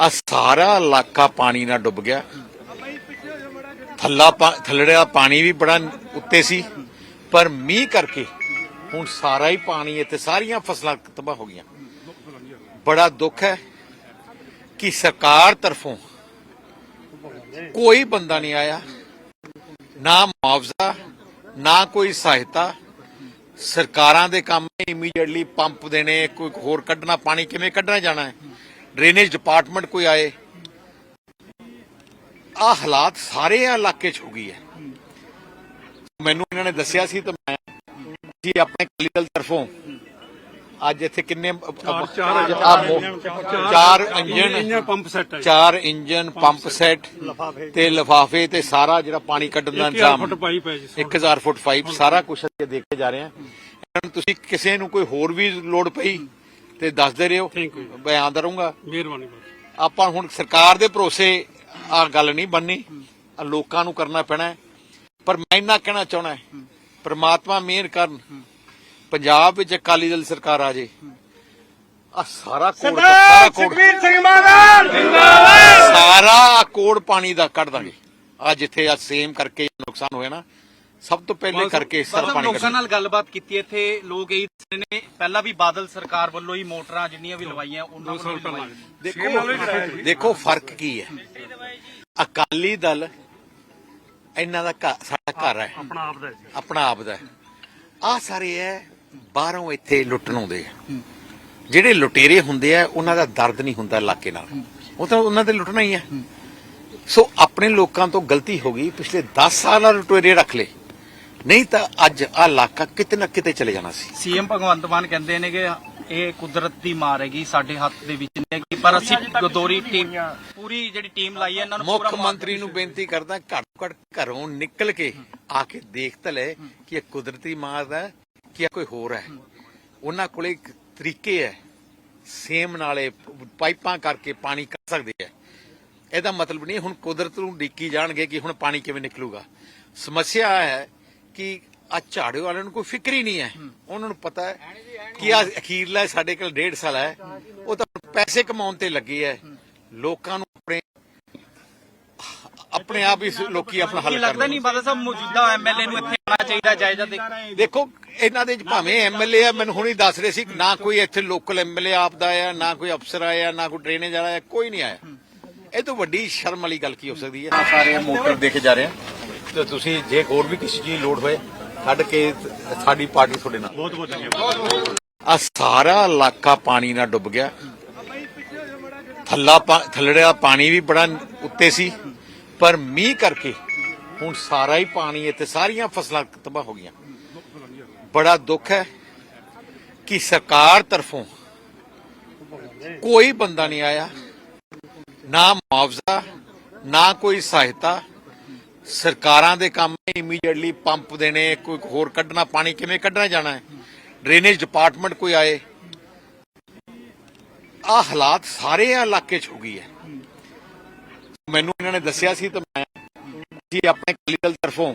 ਆ ਸਾਰਾ ਇਲਾਕਾ ਪਾਣੀ ਨਾਲ ਡੁੱਬ ਗਿਆ। ਥੱਲਾ ਥੱਲੜਿਆ ਪਾਣੀ ਵੀ ਬੜਾ ਉੱਤੇ ਸੀ, ਪਰ ਮੀਂਹ ਕਰਕੇ ਹੁਣ ਸਾਰਾ ਹੀ ਪਾਣੀ ਇੱਥੇ ਸਾਰੀਆਂ ਫਸਲਾਂ ਤਬਾਹ ਹੋ ਗਈਆਂ। ਬੜਾ ਦੁੱਖ ਹੈ ਕਿ ਸਰਕਾਰ ਤਰਫੋਂ ਕੋਈ ਬੰਦਾ ਨਹੀਂ ਆਇਆ, ਨਾ ਮੁਆਵਜ਼ਾ, ਨਾ ਕੋਈ ਸਹਾਇਤਾ। ਸਰਕਾਰਾਂ ਦੇ ਕੰਮ ਇਮੀਡੀਏਟਲੀ ਪੰਪ ਦੇਣੇ, ਕੋਈ ਹੋਰ ਕੱਢਣਾ, ਪਾਣੀ ਕਿਵੇਂ ਕੱਢਣਾ ਜਾਣਾ ਹੈ? ਡਰੇਨੇਜ ਡਿਪਾਰਟਮੈਂਟ ਕੋਈ ਆਏ ਆ ਹਾਲਾਤ ਸਾਰੇ ਇਲਾਕੇ 'ਚ ਹੋ ਗਈ ਹੈ। ਮੈਨੂੰ ਇਹਨਾਂ ਨੇ ਦੱਸਿਆ ਸੀ ਤਾਂ ਮੈਂ ਜੀ ਆਪਣੇ ਅਕਾਲੀ ਦਲ ਤਰਫੋਂ ਅੱਜ ਇੱਥੇ ਕਿੰਨੇ ਚਾਰ- ਇੰਜਨ ਪੰਪ ਸੈੱਟ ਚਾਰ ਇੰਜਨ ਪੰਪ ਸੈੱਟ ਤੇ ਲਫਾਫੇ ਤੇ ਸਾਰਾ ਜਿਹੜਾ ਪਾਣੀ ਕੱਢਣ ਦਾ 1000 ਇੰਤਜ਼ਾਮ ਫੁੱਟ ਪਾਈਪ ਹੈ ਜੀ 1000 ਫੁੱਟ ਪਾਈਪ ਸਾਰਾ ਕੁਝ ਅਸੀਂ ਦੇਖੇ ਜਾ ਰਹੇ ਨੂੰ ਤੁਸੀਂ ਕਿਸੇ ਨੂੰ ਕੋਈ ਹੋਰ ਵੀ ਲੋੜ ਪਈ? ਤੇ ਦੱਸਦੇ ਰਹੋ। Thank you. ਮੈਂ ਆਂਦਾ ਰਹੂੰਗਾ। ਮਿਹਰਬਾਨੀ ਬਹੁਤ ਆਪਾਂ ਹੁਣ ਸਰਕਾਰ ਦੇ ਭਰੋਸੇ ਆ ਗੱਲ ਨਹੀਂ ਬੰਨੀ ਲੋਕਾਂ ਨੂੰ ਕਰਨਾ ਪੈਣਾ ਹੈ। ਪਰ ਮੈਂ ਇੰਨਾ ਕਹਿਣਾ ਚਾਹਣਾ ਪ੍ਰਮਾਤਮਾ ਮਿਹਰ ਕਰਨ। ਪੰਜਾਬ ਵਿੱਚ ਅਕਾਲੀ ਦਲ ਸਰਕਾਰ ਆ ਜੇ। ਆ ਸਾਰਾ ਕੋੜ ਸਾਰਾ ਕੋੜ। ਸਿੰਘ ਮਾਨ ਸਾਰਾ ਕੋੜ ਪਾਣੀ ਦਾ ਕੱਢ ਦਾਂਗੇ। ਆ ਜਿੱਥੇ ਆ ਸੇਮ ਕਰਕੇ ਨੁਕਸਾਨ ਹੋਇਆ ਨਾ ਸਭ ਤੋਂ ਪਹਿਲੇ ਕਰਕੇ ਸਰ ਪਾਣੀ ਲੋਕਾਂ ਨਾਲ ਗੱਲਬਾਤ ਕੀਤੀ ਇੱਥੇ ਲੋਕ ਇਹ ਦੱਸਦੇ ਨੇ ਪਹਿਲਾਂ ਵੀ ਬਾਦਲ ਸਰਕਾਰ ਵੱਲੋਂ ਹੀ ਮੋਟਰਾਂ ਜਿੰਨੀਆਂ ਵੀ ਲਵਾਈਆਂ ਉਹਨਾਂ ਲਵਾਈਆਂ। ਦੇਖੋ ਦੇਖੋ ਫ਼ਰਕ ਕੀ ਹੈ? ਅਕਾਲੀ ਦਲ ਇਹਨਾਂ ਦਾ ਘਰ ਸਾਡਾ ਘਰ ਹੈ। ਆਪਣਾ ਆਪ ਦਾ ਆਪਣਾ ਆਪ ਦਾ ਆ ਸਾਰੇ ਹੈ ਬਾਹਰੋਂ ਇੱਥੇ ਲੁੱਟਣ ਆਉਂਦੇ ਆ। ਜਿਹੜੇ ਲੁਟੇਰੇ ਹੁੰਦੇ ਆ ਉਹਨਾਂ ਦਾ ਦਰਦ ਨਹੀਂ ਹੁੰਦਾ ਇਲਾਕੇ ਨਾਲ। ਉਹ ਤਾਂ ਉਹਨਾਂ ਦੇ ਲੁੱਟਣਾ ਹੀ ਹੈ ਸੋ ਆਪਣੇ ਲੋਕਾਂ ਤੋਂ ਗਲਤੀ ਹੋ ਗਈ ਪਿਛਲੇ 10 ਸਾਲਾਂ ਲੁਟੇਰੇ ਰੱਖ ਲਏ। ਨਹੀਂ ਤਾਂ ਅੱਜ ਆ ਇਲਾਕਾ ਕਿਤੇ ਨਾ ਕਿਤੇ ਚਲੇ ਜਾਣਾ ਸੀ। ਸੀਐਮ ਭਗਵੰਤ ਮਾਨ ਕਹਿੰਦੇ ਨੇ ਕਿ ਇਹ ਕੁਦਰਤ ਦੀ ਮਾਰ ਹੈਗੀ ਸਾਡੇ ਹੱਥ ਦੇ ਵਿੱਚ ਨਹੀਂ ਹੈਗੀ ਪਰ ਅਸੀਂ ਗਦੋਰੀ ਟੀਮ ਪੂਰੀ ਜਿਹੜੀ ਟੀਮ ਲਾਈ ਹੈ ਇਹਨਾਂ ਨੂੰ ਮੁੱਖ ਮੰਤਰੀ ਨੂੰ ਬੇਨਤੀ ਕਰਦਾ ਘੱਟ ਤੋਂ ਘੱਟ ਘਰੋਂ ਨਿਕਲ ਕੇ ਆ ਕੇ ਦੇਖ ਤਾਂ ਲੈ ਕਿ ਇਹ ਕੁਦਰਤੀ ਮਾਰ ਹੈ ਕਿ ਇਹ ਕੋਈ ਹੋਰ ਹੈ। ਉਹਨਾਂ ਕੋਲੇ ਇੱਕ ਤਰੀਕੇ ਹੈ ਸੇਮ ਨਾਲੇ ਪਾਈਪਾਂ ਕਰਕੇ ਪਾਣੀ ਕੱਢ ਸਕਦੇ ਹੈ। ਇਹਦਾ ਮਤਲਬ ਨਹੀਂ ਹੁਣ ਕੁਦਰਤ ਨੂੰ ਡਿੱਕੀ ਜਾਣਗੇ ਕਿ ਹੁਣ ਪਾਣੀ ਕਿਵੇਂ ਨਿਕਲੂਗਾ। ਸਮੱਸਿਆ ਹੈ ਕਿ ਆ ਝਾੜੂ ਵਾਲਿਆਂ ਨੂੰ ਕੋਈ ਫਿਕਰ ਹੀ ਨਹੀਂ ਹੈ। ਉਹਨਾਂ ਨੂੰ ਪਤਾ ਹੈ ਕਿ ਆ ਅਖੀਰਲਾ ਸਾਡੇ ਕੋਲ ਡੇਢ ਸਾਲ ਹੈ। ਉਹ ਤਾਂ ਪੈਸੇ ਕਮਾਉਣ ਤੇ ਲੱਗੇ ਹੈ। ਲੋਕਾਂ ਨੂੰ ਆਪਣੇ ਆਪਣੇ ਆਪ ਹੀ ਲੋਕੀ ਆਪਣਾ ਹੱਲ ਲੱਗਦਾ ਨਹੀਂ ਬਾਦਲ ਸਾਹਿਬ ਮੌਜੂਦਾ ਐਮਐਲਏ ਨੂੰ ਇੱਥੇ ਆਉਣਾ ਚਾਹੀਦਾ ਜਾਇਜ਼ਾ ਦੇਖੋ ਇਹਨਾਂ ਦੇ ਭਾਵੇਂ ਐਮਐਲਏ ਆ ਮੈਨੂੰ ਹੁਣੀ ਦੱਸ ਰਹੇ ਸੀ ਨਾ ਕੋਈ ਇੱਥੇ ਲੋਕਲ ਐਮਐਲਏ ਆਪ ਦਾ ਆਇਆ ਨਾ ਕੋਈ ਅਫਸਰ ਆਇਆ ਨਾ ਕੋਈ ਡਰੇਨੇਜ ਵਾਲਾ ਆਇਆ ਕੋਈ ਨਹੀਂ ਆਇਆ। ਇਹ ਤੋਂ ਵੱਡੀ ਸ਼ਰਮ ਵਾਲੀ ਗੱਲ ਕੀ ਹੋ ਸਕਦੀ ਹੈ? ਸਾਰੇ ਮੋਟਰ ਦੇਖੇ ਜਾ ਰਹੇ ਆ। ਤੇ ਤੁਸੀਂ ਜੇ ਹੋਰ ਵੀ ਕਿਸੇ ਚੀਜ਼ ਦੀ ਲੋੜ ਹੋਏ ਕੱਢ ਕੇ ਸਾਡੀ ਪਾਰਟੀ ਤੁਹਾਡੇ ਨਾਲ। ਬਹੁਤ ਬਹੁਤ ਧੰਨਵਾਦ। ਆ ਸਾਰਾ ਇਲਾਕਾ ਪਾਣੀ ਨਾਲ ਡੁੱਬ ਗਿਆ। ਥੱਲਾ ਥੱਲੜਿਆ ਪਾਣੀ ਵੀ ਬੜਾ ਉੱਤੇ ਸੀ ਪਰ ਮੀਂਹ ਕਰਕੇ ਹੁਣ ਸਾਰਾ ਹੀ ਪਾਣੀ ਇੱਥੇ ਸਾਰੀਆਂ ਫਸਲਾਂ ਤਬਾਹ ਹੋ ਗਈਆਂ। ਬੜਾ ਦੁੱਖ ਹੈ ਕਿ ਸਰਕਾਰ ਤਰਫੋਂ ਕੋਈ ਬੰਦਾ ਨਹੀਂ ਆਇਆ। ਨਾ ਮੁਆਵਜ਼ਾ ਨਾ ਕੋਈ ਸਹਾਇਤਾ ਸਰਕਾਰਾਂ ਦੇ ਕੰਮ ਇਮੀਡੀਏਟਲੀ ਪੰਪ ਦੇਣੇ, ਕੋਈ ਹੋਰ ਕੱਢਣਾ, ਪਾਣੀ ਕਿਵੇਂ ਕੱਢਣਾ ਜਾਣਾ ਹੈ? ਡਰੇਨੇਜ ਡਿਪਾਰਟਮੈਂਟ ਕੋਈ ਆਏ? ਆ ਹਾਲਾਤ ਸਾਰੇ ਇਲਾਕੇ 'ਚ ਹੋ ਗਈ ਹੈ। ਮੈਨੂੰ ਇਹਨਾਂ ਨੇ ਦੱਸਿਆ ਸੀ ਤਾਂ ਮੈਂ ਜੀ ਆਪਣੇ ਅਕਾਲੀ ਦਲ ਤਰਫੋਂ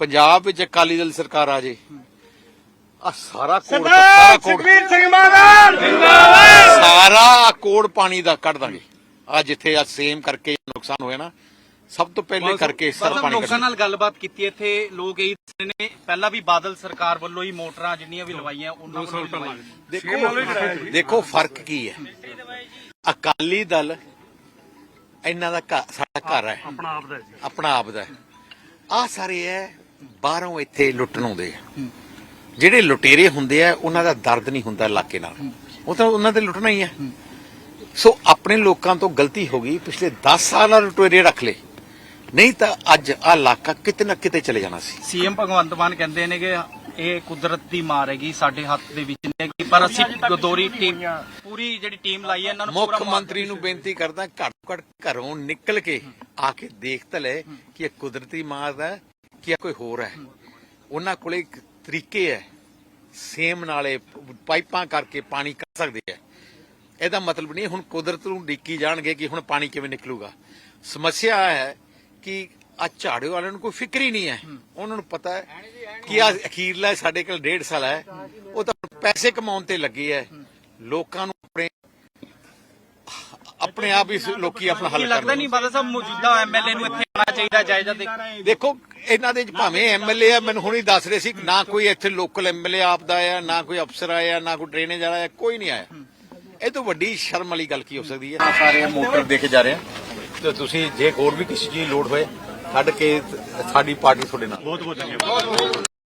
ਪੰਜਾਬ ਵਿੱਚ ਅਕਾਲੀ ਦਲ ਸਰਕਾਰ ਆ ਜੇ। ਆ ਸਾਰਾ ਕੋੜ ਸਾਰਾ ਕੋੜ। ਸਿੰਘ ਮਾਨ ਸਾਰਾ ਕੋੜ ਪਾਣੀ ਦਾ ਕੱਢ ਦਾਂਗੇ। ਆ ਜਿੱਥੇ ਆ ਸੇਮ ਕਰਕੇ ਨੁਕਸਾਨ ਹੋਇਆ ਨਾ ਸਭ ਤੋਂ ਪਹਿਲੇ ਕਰਕੇ ਸਰ ਪਾਣੀ ਲੋਕਾਂ ਨਾਲ ਗੱਲਬਾਤ ਕੀਤੀ ਇੱਥੇ ਲੋਕ ਇਹ ਦੱਸਦੇ ਨੇ ਪਹਿਲਾਂ ਵੀ ਬਾਦਲ ਸਰਕਾਰ ਵੱਲੋਂ ਹੀ ਮੋਟਰਾਂ ਜਿੰਨੀਆਂ ਵੀ ਲਵਾਈਆਂ ਉਹਨਾਂ ਵੱਲੋਂ। ਦੇਖੋ ਦੇਖੋ ਫ਼ਰਕ ਕੀ ਹੈ। ਅਕਾਲੀ ਦਲ ਇਹਨਾਂ ਦਾ ਸਾਡਾ ਘਰ ਹੈ। ਆਪਣਾ ਆਪ ਦਾ ਜੀ। ਆਪਣਾ ਆਪ ਦਾ ਆ ਸਾਰੇ ਹੈ ਬਾਹਰੋਂ ਇੱਥੇ ਲੁੱਟਣ ਆਉਂਦੇ ਆ। ਜਿਹੜੇ ਲੁਟੇਰੇ ਹੁੰਦੇ ਆ ਉਹਨਾਂ ਦਾ ਦਰਦ ਨਹੀਂ ਹੁੰਦਾ ਇਲਾਕੇ ਨਾਲ। ਉਹ ਤਾਂ ਉਹਨਾਂ ਦੇ ਲੁੱਟਣਾ ਹੀ ਹੈ ਸੋ ਆਪਣੇ ਲੋਕਾਂ ਤੋਂ ਗਲਤੀ ਹੋ ਗਈ ਪਿਛਲੇ 10 ਸਾਲਾਂ ਲੁਟੇਰੇ ਰੱਖ ਲਏ। ਨਹੀਂ ਤਾਂ ਅੱਜ ਆ ਇਲਾਕਾ ਕਿਤੇ ਨਾ ਕਿਤੇ ਚਲੇ ਜਾਣਾ ਸੀ। ਸੀਐਮ ਭਗਵੰਤ ਮਾਨ ਕਹਿੰਦੇ ਨੇ ਕਿ ਇਹ ਕੁਦਰਤ ਦੀ ਮਾਰ ਹੈਗੀ ਸਾਡੇ ਹੱਥ ਦੇ ਵਿੱਚ ਨਹੀਂ ਹੈਗੀ ਪਰ ਅਸੀਂ ਗਦੋਰੀ ਟੀਮ ਪੂਰੀ ਜਿਹੜੀ ਟੀਮ ਲਾਈ ਹੈ ਇਹਨਾਂ ਨੂੰ ਮੁੱਖ ਮੰਤਰੀ ਨੂੰ ਬੇਨਤੀ ਕਰਦਾ ਘੱਟ ਘੱਟ ਘਰੋਂ ਨਿਕਲ ਕੇ ਆ ਕੇ ਦੇਖ ਤਾਂ ਲੈ ਕਿ ਇਹ ਕੁਦਰਤੀ ਮਾਰ ਹੈ। ਕਿ ਕੋਈ ਹੋਰ ਹੈ। ਉਹਨਾਂ ਕੋਲੇ ਇੱਕ ਤਰੀਕੇ ਹੈ। ਸੇਮ ਨਾਲੇ ਪਾਈਪਾਂ ਕਰਕੇ ਪਾਣੀ ਕੱਢ ਸਕਦੇ ਹੈ। ਇਹਦਾ ਮਤਲਬ ਨਹੀਂ ਹੁਣ ਕੁਦਰਤ ਨੂੰ ਡਿੱਕੀ ਜਾਣਗੇ ਕਿ ਹੁਣ ਪਾਣੀ ਕਿਵੇਂ ਨਿਕਲੂਗਾ। ਸਮੱਸਿਆ ਹੈ ਕਿ ਆ ਝਾੜੂ ਵਾਲਿਆਂ ਨੂੰ ਕੋਈ ਫਿਕਰ ਹੀ ਨਹੀਂ ਹੈ। ਉਹਨਾਂ ਨੂੰ ਪਤਾ ਹੈ ਕਿ ਆ ਅਖੀਰਲਾ ਸਾਡੇ ਕੋਲ ਡੇਢ ਸਾਲ ਹੈ। ਉਹ ਤਾਂ ਪੈਸੇ ਕਮਾਉਣ ਤੇ ਲੱਗੇ ਹੈ। ਲੋਕਾਂ ਨੂੰ ਆਪਣੇ ਆਪਣੇ ਆਪ ਹੀ ਲੋਕੀ ਆਪਣਾ ਹੱਲ ਕਰ ਲੱਗਦਾ ਨਹੀਂ ਬਾਦਲ ਸਾਹਿਬ ਮੌਜੂਦਾ ਐਮਐਲਏ ਨੂੰ ਇੱਥੇ। ਆਉਣਾ ਚਾਹੀਦਾ ਜਾਇਜ਼ਾ ਦੇ ਦੇਖੋ ਇਹਨਾਂ ਦੇ ਭਾਵੇਂ ਐਮਐਲਏ ਆ ਮੈਨੂੰ ਹੁਣੀ ਦੱਸ ਰਹੇ ਸੀ ਨਾ ਕੋਈ ਇੱਥੇ ਲੋਕਲ ਐਮਐਲਏ ਆਪਦਾ ਆਇਆ ਨਾ ਕੋਈ ਅਫਸਰ ਆਇਆ ਨਾ ਕੋਈ ਡਰੇਨੇਜ ਵਾਲਾ ਆਇਆ ਕੋਈ ਨਹੀਂ ਆਇਆ। ਇਹ ਤੋਂ ਵੱਡੀ ਸ਼ਰਮ ਵਾਲੀ ਗੱਲ ਕੀ ਹੋ ਸਕਦੀ ਹੈ? ਸਾਰੇ ਮੋਟਰ ਦੇ ਕੇ ਜਾ ਰਹੇ ਆ। ਤੇ ਤੁਸੀਂ ਜੇ ਹੋਰ ਵੀ ਕਿਸੇ ਚੀਜ਼ ਲੋੜ ਹੋਏ ਕੱਢ ਕੇ ਸਾਡੀ ਪਾਰਟੀ ਤੁਹਾਡੇ ਨਾਲ। ਬਹੁਤ ਬਹੁਤ ਧੰਨਵਾਦ।